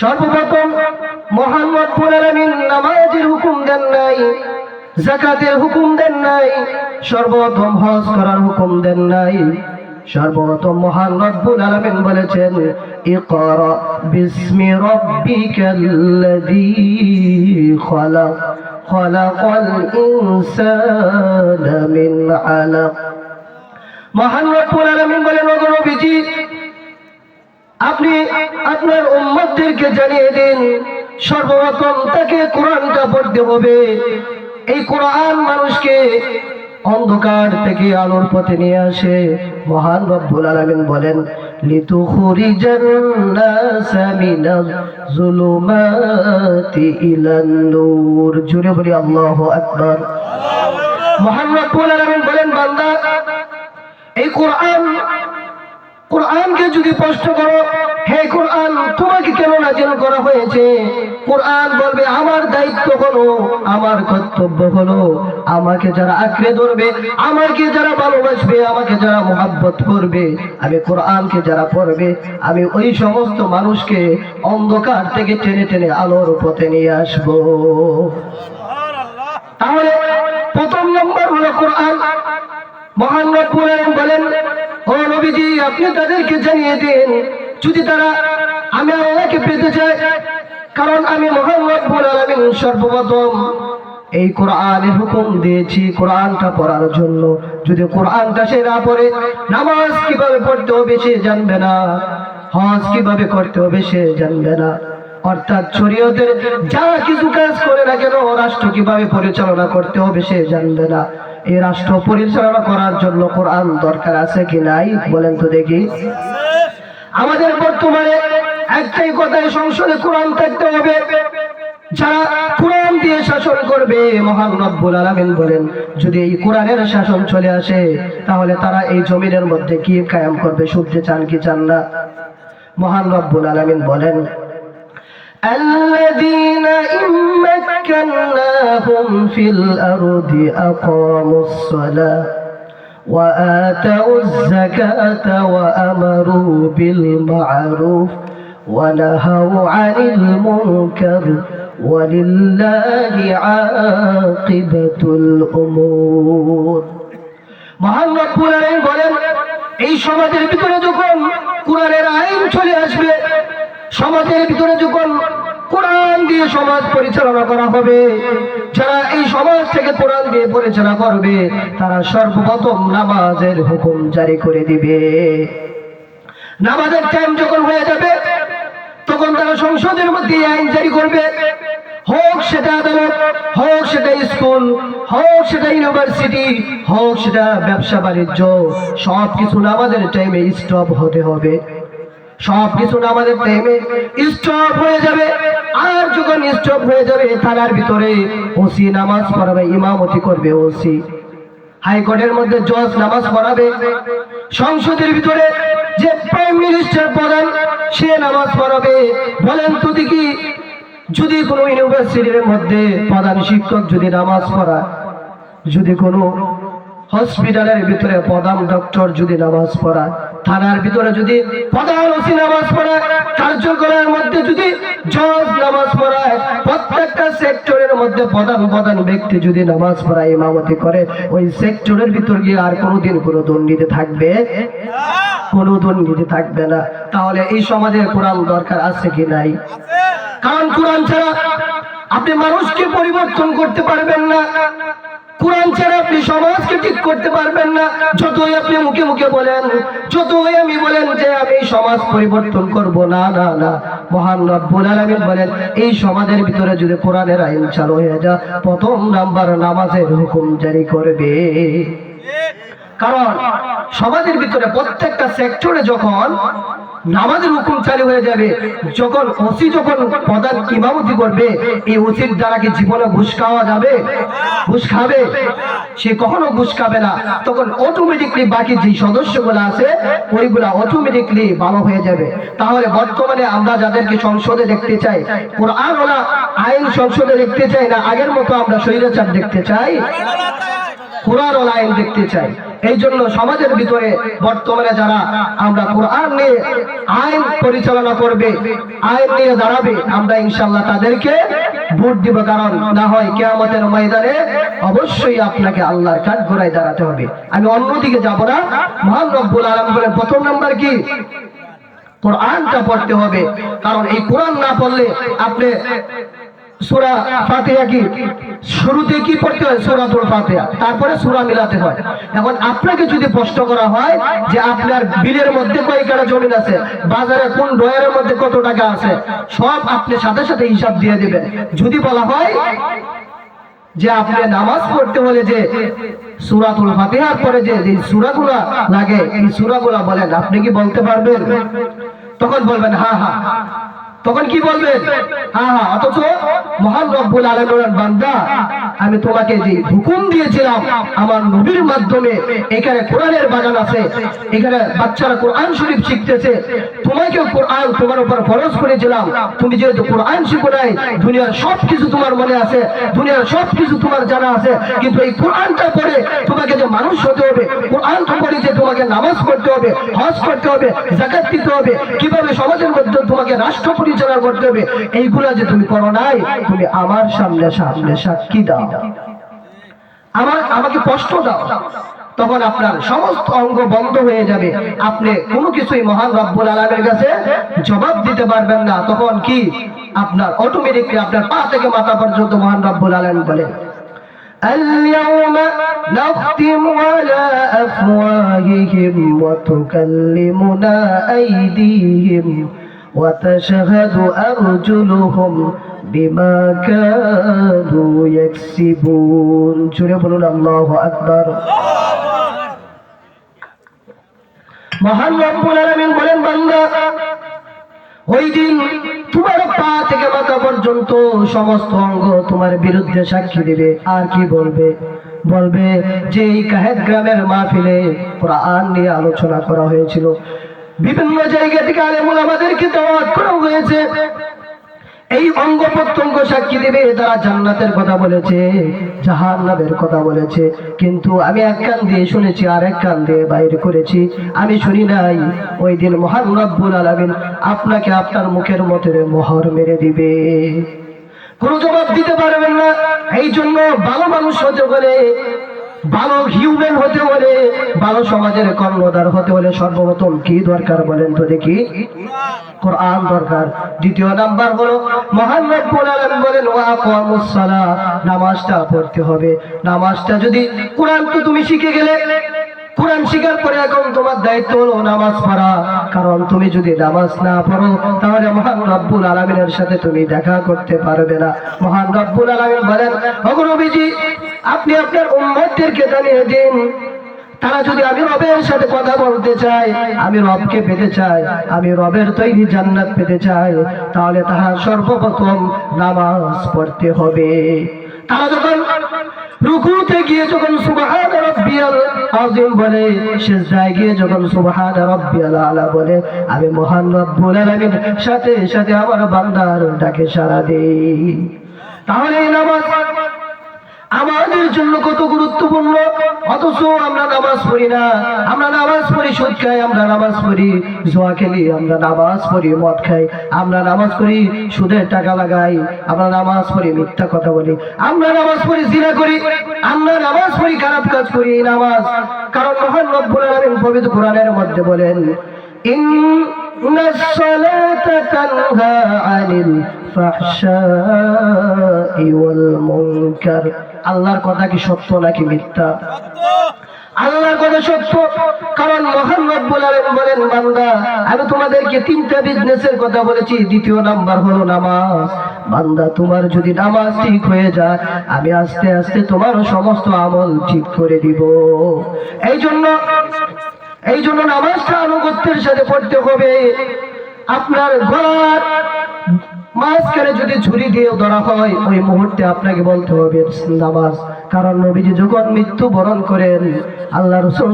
সর্বপ্রথম মোহাম্মদ পুরামিন নামাজের হুকুম দেন নাই, জাকাতের হুকুম দেন নাই, সর্বপ্রথম হজ করার হুকুম দেন নাই। সর্বপ্রথম মহান রব্বুল আলামিন বলেছেন, ইকরা বিসমি রাব্বিকাল্লাযী খালাক, খালাকাল ইনসানা মিন আলাক। মহান রব্বুল আলামিন বলেন, ওগো নবীজি আপনি আপনার উম্মতদেরকে জানিয়ে দিন সর্বপ্রথম তাকে কোরআনটা পড়তে হবে। এই কোরআন মানুষকে অন্ধকার থেকে আলোর পথে নিয়ে আসে। মহান রব্বুল আলামিন বলেন লিতুখরিজান নাস মিনাজ জুলুমাতি ইলান নূর। জুড়ে বলি, আল্লাহু আকবার। মহান রব্বুল আলামিন বলেন, বান্দা, এই কোরআন কোরআনকে যদি প্রশ্ন করো, হে কোরআন, তোমাকে কেন নাজিল করা হয়েছে? কোরআন বলবে, আমার দায়িত্ব হলো, আমার কর্তব্য হলো, আমাকে যারা আঁকড়ে ধরবে, আমাকে যারা ভালোবাসবে, আমাকে যারা মোহাব্বত করবে, আমি কোরআনকে যারা পড়বে, আমি ওই সমস্ত মানুষকে অন্ধকার থেকে টেনে টেনে আলোর পথে নিয়ে আসব। তাহলে প্রথম নম্বর হলো কোরআন। মহান বলেন ও নবীজি, আপনি তাদেরকে জানিয়ে দিন, যদি তারা আমি আল্লাহকে পেতে চাই কারণ আমি রব্বুল আলামিন সর্বপ্রথম এই কোরআনের হুকুম দিয়েছি কোরআনটা পড়ার জন্য। যদি কোরআনটা সে না পড়ে, নামাজ কীভাবে পড়তে হবে সে জানবে না, হজ কীভাবে করতে হবে সে জানবে না। অর্থাৎ শরীয়তের যা কিছু কাজ করে না কেন, রাষ্ট্র কীভাবে পরিচালনা করতে হবে সে জানবে না। এই রাষ্ট্র পরিচালনা করার জন্য কোরআন দরকার আছে কি নাই? বলেন তো দেখি। আমাদের বর্তমানে একটাই কথায় সংসদে কোরআন থাকতে হবে। যারা কোরআন দিয়ে শাসন করবে, মহান রব্বুল আলামিন বলেন, যদি এই কোরআনের শাসন চলে আসে, তাহলে তারা এই জমিনের মধ্যে কি কায়াম করবে। শুনতে চান কি চান না? মহান রব্বুল আলামিন বলেন الذين إن مكناهم في الأرض أقاموا الصلاة وآتوا الزكاة وأمروا بالمعروف ونهوا عن المنكر ولله عاقبة الأمور মহান রব্বুল আলামিন বলেন এই সমাজের ভিতরে যখন কোরআনের আইন চলে আসবে সমাজের ভিতরে যখন কোরআন দিয়ে সমাজ পরিচালনা করা হবে, যারা এই সমাজ থেকে কোরআন দিয়ে পরিচালনা করবে, তারা সর্বপ্রথম নামাজের হুকুম জারি করে দিবে। নামাজের টাইম যখন হয়ে যাবে, তখন তারা সংসদের মধ্যে আইন জারি করবে। হোক সেটা আদালত, হোক সেটা স্কুল, হোক সেটা ইউনিভার্সিটি, হোক সেটা ব্যবসা বাণিজ্য সব কিছু নামাজের টাইমে স্টপ হতে হবে। সব কিছু আমাদের টাইমে স্টপ হয়ে যাবে। আর যখন স্টপ হয়ে যাবে, থানার ভিতরে ওসি নামাজ পড়াবে, ইমামতি করবে ওসি। হাইকোর্টের মধ্যে জজ নামাজ পড়াবে। সংসদের ভিতরে যে প্রাইম মিনিস্টার প্রধান, সে নামাজ পড়াবে। বলেন তো দেখি, যদি কোনো ইউনিভার্সিটির মধ্যে প্রধান শিক্ষক যদি নামাজ পড়ায়, যদি কোনো হসপিটালের ভিতরে প্রধান ডক্টর যদি নামাজ পড়ায় থানার ভিতরে যদি প্রধান ওসি নামাজ পড়ায় কার্যকরের মধ্যে যদি জজ নামাজ পড়ায় প্রত্যেকটা সেক্টরের মধ্যে প্রধান প্রধান ব্যক্তি যদি নামাজ পড়ায় ইমামতি করে, ওই সেক্টরের ভিতর গিয়ে আর কোনোদিন কোনো দুর্নীতি থাকবে? কোনো দুর্নীতি থাকবে না। তাহলে এই সমাজের কোরআন দরকার আছে কি নাই? কারণ কোরআন ছাড়া আপনি মানুষকে পরিবর্তন করতে পারবেন না। কোরআন ছাড়া আপনি সমাজকে ঠিক করতে পারবেন না। যতই আপনি মুখে মুখে বলেন, যতই আমি বলেন যে আমি সমাজ পরিবর্তন করব, না না না। মহান রব্বুল আলামিন বলেন, এই সমাজের ভিতরে যদি কোরআনের আইন চালু হয়ে যা প্রথম নাম্বার নামাজের হুকুম জারি করবে। কারণ সমাজের ভিতরে প্রত্যেকটা সেক্টরে যখন নামাজের হুকুম চালু হয়ে যাবে। যখন ওসি যখন প্রধান ইমামতি করবে, এই ওসির দ্বারা কি জীবনে ঘুষ খাওয়া যাবে? ঘুষ খাবে? সে কখনো ঘুষ খাবে না। তখন অটোমেটিকলি বাকি যে সদস্যগুলো আছে, ওইগুলা অটোমেটিকলি ভালো হয়ে যাবে। তাহলে বর্তমানে আমরা যাদেরকে সংসদে দেখতে চাই, কোরআন ওলা আইন সংসদে দেখতে চাই না, আগের মতো আমরা স্বৈরাচার দেখতে চাই, কোরআন ওলা আইন দেখতে চাই এই জন্য সমাজের ভিতরে বর্তমানে যারা আমরা কোরআন নিয়ে আইন পরিচালনা করবে, আইন নিয়ে দাঁড়াবে, আমরা ইনশাল্লাহ তাদেরকে ভোট দিব। কারণ না হয় কেয়ামতের ময়দানে অবশ্যই আপনাকে আল্লাহর কাঠ ঘোড়ায় দাঁড়াতে হবে। আমি অন্যদিকে যাব না। মহান রব্বুল আলম বলেন, প্রথম নাম্বার কি? কোরআনটা পড়তে হবে। কারণ এই কোরআন না পড়লে আপনি সূরা ফাতিহা কি? শুরুতে কি পড়তে হয়? সূরাতুল ফাতিহা। তারপরে সুরা মিলাতে হয়। এখন আপনাকে যদি প্রশ্ন করা হয় যে আপনার বিলের মধ্যে কয় কাটা জমি আছে? বাজারে কোন ডয়ারের মধ্যে কত টাকা আছে? সব আপনি সাথে সাথে হিসাব দিয়ে দিবেন। যদি বলা হয় যে আপনি নামাজ পড়তে হলে যে সূরাতুল ফাতিহার পরে যে যে সূরাগুলা লাগে, এই সূরাগুলা বলেন, আপনি কি বলতে পারবেন? তখন বলবেন হ্যাঁ হ্যাঁ। তখন কি বলবে? হ্যাঁ হ্যাঁ অথচ মহান রব্বুল আলমের বান্দা, আমি তোমাকে যে হুকুম দিয়েছিলাম, আমার নবীর মাধ্যমে, এখানে কোরআনের বাগান আছে, এখানে বাচ্চারা কোরআন শরীফ শিখতেছে তোমাকেও কোরআন তোমার উপর ফরজ করেছিলাম। তুমি যেহেতু কোরআন শিখো নাই, দুনিয়ার সব কিছু তোমার মনে আছে, দুনিয়ার সব কিছু তোমার জানা আছে, কিন্তু এই কোরআনটা পড়ে তোমাকে যে মানুষ হতে হবে, কোরআন তো পড়ে যে তোমাকে নামাজ পড়তে হবে, হজ করতে হবে, জাকাত দিতে হবে, কীভাবে সমাজের মধ্যে তোমাকে রাষ্ট্র পরিচালনা করতে হবে, এইগুলা যে তুমি করো নাই, তুমি আমার সামনে সামনে সাক্ষী দাও। আমার, আমাকে কষ্ট দাও। তখন আপনার সমস্ত অঙ্গ বন্ধ হয়ে যাবে আপনি কোনো কিছুই মহান রব্বুল আলমের কাছে জবাব দিতে পারবেন না তখন কি আপনার অটোমেটিকলি আপনার পা থেকে মাথা পর্যন্ত মহান রব্বুল আলম বলেন اليوم نختم على أفواههم وتكلمنا أيديهم وتشهد أرجلهم بما كانوا يكسبون جل بلون الله أكبر মহান রব্বুল আলামিন বলেন, বান্দা, ওই দিন তোমার পা থেকে মাথা পর্যন্ত সমস্ত অঙ্গ তোমার বিরুদ্ধে সাক্ষী দেবে। আর কি বলবে? বলবে যে এই কাহেদ গ্রামের মাহফিলে কোরআন নিয়ে আলোচনা করা হয়েছিল, বিভিন্ন জায়গা থেকে আলেমুল আমাদেরকে দাওয়াত করা হয়েছে। এই অঙ্গ প্রত্যঙ্গ সাক্ষী দেবে, তারা জান্নাতের কথা বলেছে, জাহান্নামের কথা বলেছে। কিন্তু আমি এক কান দিয়ে শুনেছি, আর এক কান দিয়ে বাইর করেছি। আমি শুনি নাই, ওই দিন মহান আলামিন আপনাকে আপনার মুখের মধ্যে মোহর মেরে দিবে। কোনো জবাব দিতে পারবেন না। এই জন্য ভালো মানুষ হতে হলে ভালো হিউম্যান হতে হলে, ভালো সমাজের কর্ণধার হতে হলে সর্বপ্রথম কি দরকার বলেন তো দেখি? কোরআন দরকার। দ্বিতীয় নাম্বার হলো রব্বুল আলামিন বলেন, ওয়া আকামুস নামাজটা পড়তে হবে। নামাজটা যদি, কোরআন তো তুমি শিখে গেলে। কোরআন শিখার পরে এখন তোমার দায়িত্ব হলো নামাজ পড়া। কারণ তুমি যদি নামাজ না পড়ো, তাহলে মহান রব্বুল আলমিনের সাথে তুমি দেখা করতে পারবে না। মহান রব্বুল আলমিন বলেন অগ্রবীজি আপনি আপনার উম্মতদেরকে জানিয়ে দিন। তারা যদি আমি রবের সাথে কথা বলতে চাই আমি রবকে পেতে চাই, আমি রবের তৈরি জান্নাত পেতে চাই, তাহলে তারা সর্বপ্রথম নামাজ পড়তে হবে। তারা যখন রুকুতে গিয়ে যখন সুবহান বলে সিজদায় গিয়ে যখন সুবহান রাব্বিয়াল আলা বলে, আমি মহান রব্বুল আলামিন, সাথে সাথে আমার বান্দার ডাকে সাড়া দেই। তাহলে নামাজ আমাদের জন্য কত গুরুত্বপূর্ণ? অথচ আমরা নামাজ পড়ি না। আমরা নামাজ পড়ি সুদ খাই, আমরা নামাজ পড়ি জোয়া খেলি, আমরা নামাজ পড়ি মদ খাই, আমরা নামাজ পড়ি সুদের টাকা লাগাই, আমরা নামাজ পড়ি মিথ্যা কথা বলি, আমরা নামাজ পড়ি জিনা করি, আমরা নামাজ পড়ি খারাপ কাজ করি, নামাজ। কারণ মহান রব্বুল আলামিন পবিত্র কোরআনের মধ্যে বলেন إن الصلاة تنهى عن الفحشاء والمنكر আল্লাহর কথা কি সত্য নাকি মিথ্যা আল্লাহর কথা সত্য কারণ মহান রব্বুল আলামিন বলেন বান্দা আমি তোমাদেরকে তিনটা বিজনেসের কথা বলেছি দ্বিতীয় নাম্বার হলো নামাজ বান্দা তোমার যদি নামাজ ঠিক হয়ে যায় আমি আস্তে আস্তে তোমার সমস্ত আমল ঠিক করে দিব এই জন্য এই জন্য নামাজটা আনুগত্যের সাথে পড়তে হবে। আপনার ঘর মাঝখানে যদি ছুরি দিয়ে ধরা হয়, ওই মুহূর্তে আপনাকে বলতে হবে নামাজ। কারণ নবীজি যখন মৃত্যু বরণ করেন, আল্লাহ রসুল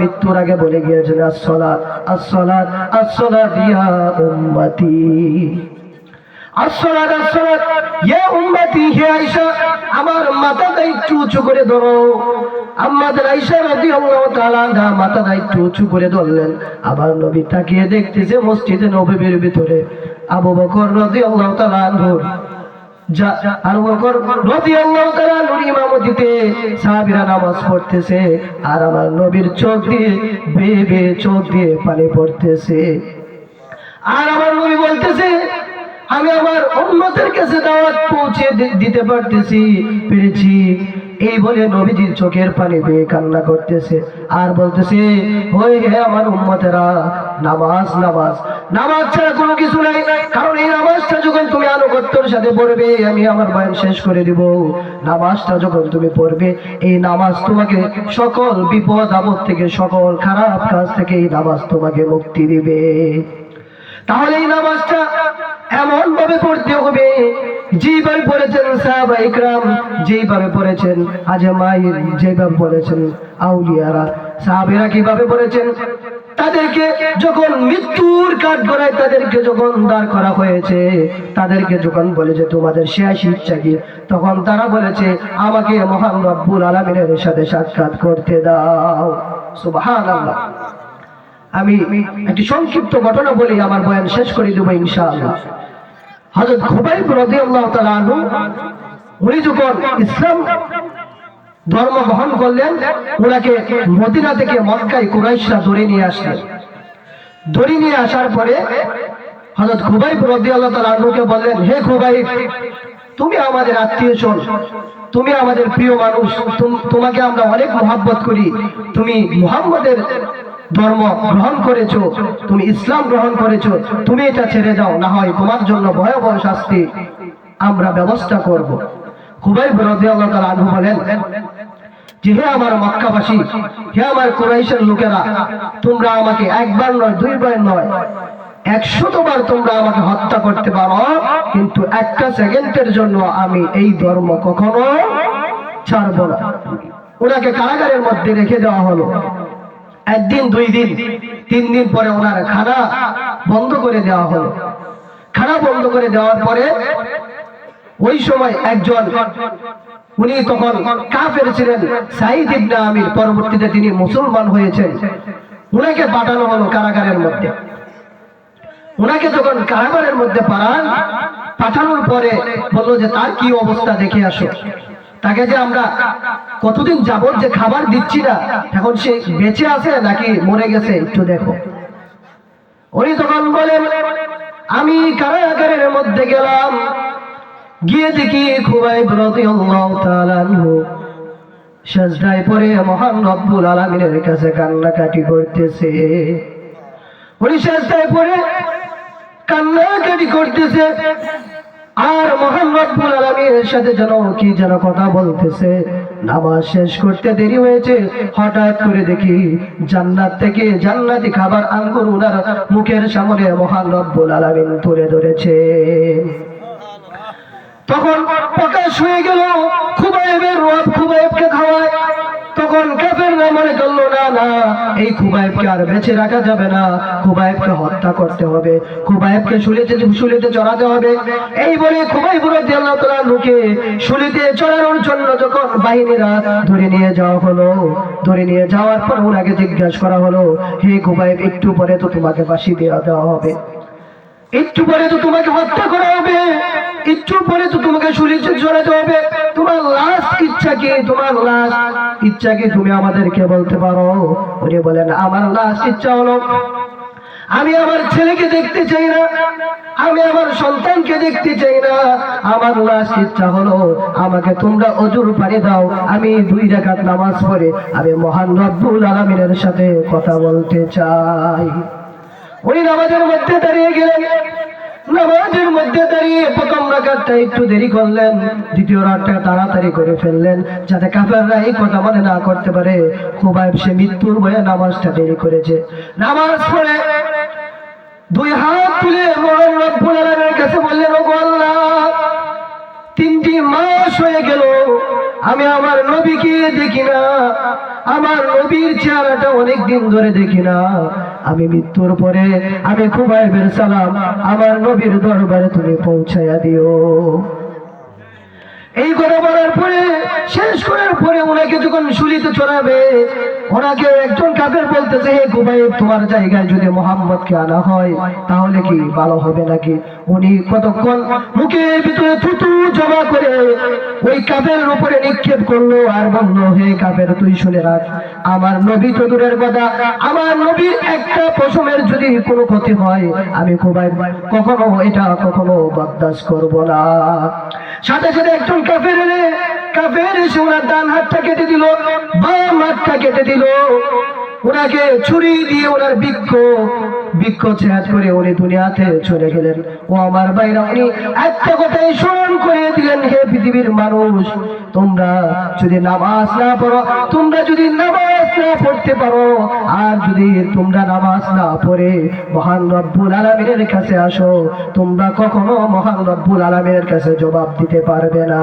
মৃত্যুর আগে বলে গিয়েছেন আসলাত আসলাত আসলাত ইয়া উম্মতি। হে আমার মাথাটা একটু উঁচু করে ধরো। আমাদের আইসা তাআলা আনহা মাথাটা একটু উঁচু করে ধরলেন। আবার নবী তাকিয়ে দেখতেছে মসজিদে নববীর ভিতরে আবু বকর রাদিয়াল্লাহু তাআলা আনহু। যা আবু বকর নামাজ পড়তেছে আর আমার নবীর চোখ দিয়ে বেয়ে বেয়ে চোখ দিয়ে পানি পড়তেছে। আর আমার নবী বলতেছে আমি আমার উম্মতের কাছে দাওয়াত পৌঁছে দিতে পারতেছি, পেরেছি। এই বলে নবীজির চোখের পানি বেয়ে কান্না করতেছে। আর বলতেছে হয়ে গে আমার উম্মতেরা, নামাজ নামাজ। নামাজ ছাড়া কোনো কিছু নাই, কারণ এই নামাজটা যখন তুমি আনুগত্যর সাথে পড়বে, আমি আমার বয়ান শেষ করে দিব। নামাজটা যখন তুমি পড়বে, এই নামাজ তোমাকে সকল বিপদ, আপদ থেকে, সকল খারাপ কাজ থেকে এই নামাজ তোমাকে মুক্তি দিবে। তাহলে এই নামাজটা এমন ভাবে পড়তে হবে। যেভাবে পড়েছেন সাহাবা ইকরাম যেভাবে পড়েছেন আজমাইন যেভাবে পড়েছেন আউলিয়ারা। সাহাবেরা কীভাবে পড়েছেন? তাদেরকে যখন মৃত্যুর কাঠ গড়ায় তাদেরকে যখন দাঁড় করা হয়েছে, তাদেরকে যখন বলে যে তোমাদের শেষ ইচ্ছা কি, তখন তারা বলেছে, আমাকে মহান রব্বুল আলমিনের সাথে সাক্ষাৎ করতে দাও। সুবহানাল্লাহ। আমি একটি সংক্ষিপ্ত ঘটনা বলি, আমার বয়ান শেষ করে দেবো ইনশাআল্লাহ। হযরত খুবাইব রাদিয়াল্লাহু তাআলা আনহু, উনি যখন ইসলাম ধর্ম গ্রহণ করলেন ওনাকে মদিনা থেকে মক্কায় কুরাইশরা ধরে নিয়ে আসলেন। ধরে নিয়ে আসার পরে হযরত খুবাইব রাদিয়াল্লাহু তাআলা আনহুকে বললেন, হে খুবাইব, তুমি আমাদের আত্মীয় শোন তুমি আমাদের প্রিয় মানুষ, তুম- তোমাকে আমরা অনেক মহাব্বত করি। তুমি মুহাম্মদের ধর্ম গ্রহণ করেছ, তুমি ইসলাম গ্রহণ করেছ, তুমি এটা ছেড়ে দাও, না হয় তোমার জন্য ভয়াবহ শাস্তি আমরা ব্যবস্থা করব। খুবাইব রাদিয়াল্লাহু তাআলা আনহু বলেন, যে হে আমার মক্কাবাসী, হে আমার কুরাইশের লোকেরা, তোমরা আমাকে একবার নয়, দুইবার নয় একশতবার তোমরা আমাকে হত্যা করতে পারো, কিন্তু একটা সেকেন্ডের জন্য আমি এই ধর্ম কখনো ছাড়বো না। ওনাকে কারাগারের মধ্যে রেখে দেওয়া হলো। একদিন, দুই দিন, তিন দিন পরে ওনার খানা বন্ধ করে দেওয়া হলো। খানা বন্ধ করে দেওয়ার পরে ওই সময় একজন, উনি তখন কাফের ছিলেন সাইদ ইবনে আমির, পরবর্তীতে তিনি মুসলমান হয়েছেন। উনাকে পাঠানো হলো কারাগারের মধ্যে। উনাকে যখন কারাগারের মধ্যে পাঠান, পাঠানোর পরে বলল যে, তার কি অবস্থা? দেখে আসো। তাকে যে আমরা কতদিন যাবত যে খাবার দিচ্ছি না, এখন সে বেঁচে আছে নাকি মরে গেছে একটু দেখো। উনি তখন বলেন, আমি কারাগারের মধ্যে গেলাম। গিয়ে দেখি খুবই সাজদায় পড়ে মহান রব্বুল আলামিনের কাছে কান্নাকাটি করতেছে। উনি সাজদায় পরে কান্নাকাটি করতেছে। আর মহান রব্বুল আলামিনের সাথে যেন কি যেন কথা বলতেছে। নামাজ শেষ করতে দেরি হয়েছে, হঠাৎ করে দেখি জান্নাত থেকে জান্নাতি খাবার আঙ্গুর উনার মুখের সামনে মহান রব্বুল আলামিন তুলে ধরেছে। তখন প্রকাশ হয়ে গেল, খুবাইবের রব খুবাইবকে খাওয়ায়। তখন কাফের না মনে করল এই খুবাইবকে আর বেঁচে রাখা যাবে না। খুবাইবকে হত্যা করতে হবে। খুবাইবকে শুলিতে শুলিতে চড়াতে হবে। এই বলে শুলিতে চড়ানোর জন্য যখন বাহিনীরা ধরে নিয়ে যাওয়া হলো, ধরে নিয়ে যাওয়ার পর ওনাকে জিজ্ঞাসা করা হলো, হে খুবাইব, একটু পরে তো তোমাকে ফাঁসি দেওয়া দেওয়া হবে। একটু পরে তো তোমাকে হত্যা করা হবে। একটু পরে তো তোমাকে শুলিতে জড়াতে হবে। তোমার লাস্ট ইচ্ছা কি তোমার লাস্ট ইচ্ছা কি তুমি আমাদেরকে বলতে পারো। উনি বলেন, আমার লাস্ট ইচ্ছা হলো, আমি আমার ছেলেকে দেখতে চাই না, আমি আমার সন্তানকে দেখতে চাই না। আমার লাস্ট ইচ্ছা হলো, আমাকে তোমরা অজুর পানি দাও, আমি দুই রাকাত নামাজ পড়ে আমি মহান রব্বুল আলমিনের সাথে কথা বলতে চাই। উনি নামাজের মধ্যে দাঁড়িয়ে গেলেন। নামাজের মধ্যে দাঁড়িয়ে প্রথম রাখাতটা একটু দেরি করলেন, দ্বিতীয় রাতটা তাড়াতাড়ি করে ফেললেন, যাতে কাফেররা এই কথা মনে না করতে পারে, খুবাইব সে মৃত্যুর ভয়ে নামাজটা দেরি করেছে। নামাজ পড়ে দুই হাত তুলে মরণ রব্বুল আলামিনের কাছে বললেন, ওগো আল্লাহ! আমি আমার নবীকে দেখি না। আমার নবীর চেহারাটা অনেক দিন ধরে দেখি না। আমি মৃত্যুর পরে আমি খুবাইবের সালাম আমার নবীর দরবারে তুমি পৌঁছাইয়া দিও। এই কথা বলার পরে শুলিতে চড়াবে ওনাকে একজন কাফের বলতেছে, হে কুবাই তোমার জায়গায় যদি মোহাম্মদকে আনা হয়, তাহলে কি ভালো হবে নাকি? উনি কতক্ষণ মুখের ভিতরে থুতু জমা করে ওই কাফের উপরে নিক্ষেপ করল আর বলল, হে কাফের, তুই শুনে রাখ, আমার নবী তো দূরের কথা, আমার নবীর একটা পশমের যদি কোনো ক্ষতি হয়, আমি কুবাই কখনো এটা কখনো বরদাস্ত করব না। সাথে সাথে একজন কাফের কাফের এসে ওনার ডান হাতটা কেটে দিল, বাম হাতটা কেটে দিল। ওনাকে ছুরি দিয়ে ওনার বৃক্ষ বৃক্ষ ছেঁচ করে উনি দুনিয়াতে চলে গেলেন। ও আমার বাইরা উনি একটা কথাই স্মরণ করে দিলেন, হে পৃথিবীর মানুষ, তোমরা যদি নামাজ না পড়ো, তোমরা যদি নামাজ না পড়তে পারো, আর যদি তোমরা নামাজ না পড়ে, মহান রব্বুল আলমিনের কাছে আসো, তোমরা কখনো মহান রব্বুল আলমিনের কাছে জবাব দিতে পারবে না।